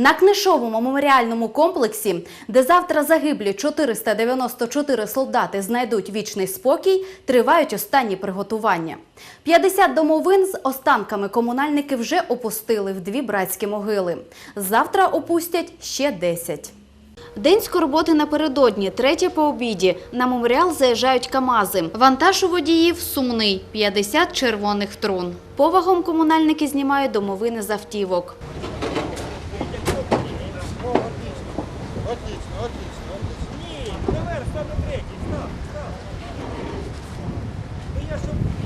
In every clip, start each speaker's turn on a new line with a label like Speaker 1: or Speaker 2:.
Speaker 1: На книжовому меморіальному комплексі, де завтра загиблі 494 солдати знайдуть вічний спокій, тривають останні приготування. 50 домовин з останками комунальники вже опустили в дві братські могили. Завтра опустять ще 10. День скорботи напередодні, третє по обіді. На меморіал заїжджають КАМАЗи. Вантаж у водіїв сумний – 50 червоних трун. Повагом комунальники знімають домовини з автівок.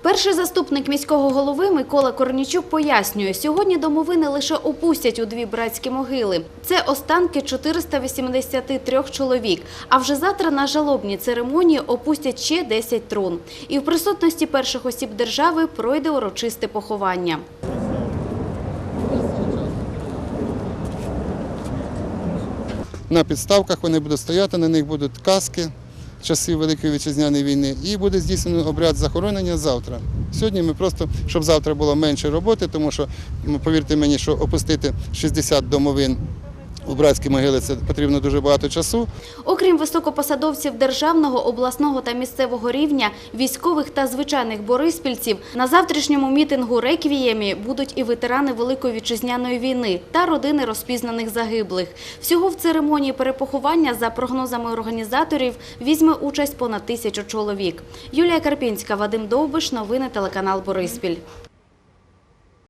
Speaker 1: Перший заступник міського голови Микола Корнічук пояснює, сьогодні домовини лише опустять у дві братські могили. Це останки 483 чоловік. А вже завтра на жалобній церемонії опустять ще 10 трун. І в присутності перших осіб держави пройде урочисте поховання.
Speaker 2: На підставках вони будуть стояти, на них будуть каски часів Великої вітчизняної війни, і буде здійснено обряд захоронення завтра. Сьогодні ми просто, щоб завтра було менше роботи, тому що, повірте мені, що опустити 60 домовин у братські могили це потрібно дуже багато часу.
Speaker 1: Окрім високопосадовців державного, обласного та місцевого рівня, військових та звичайних бориспільців, на завтрашньому мітингу «Реквіємі» будуть і ветерани Великої вітчизняної війни та родини розпізнаних загиблих. Всього в церемонії перепоховання, за прогнозами організаторів, візьме участь понад тисячу чоловік. Юлія Карпінська, Вадим Довбиш, новини телеканал Бориспіль.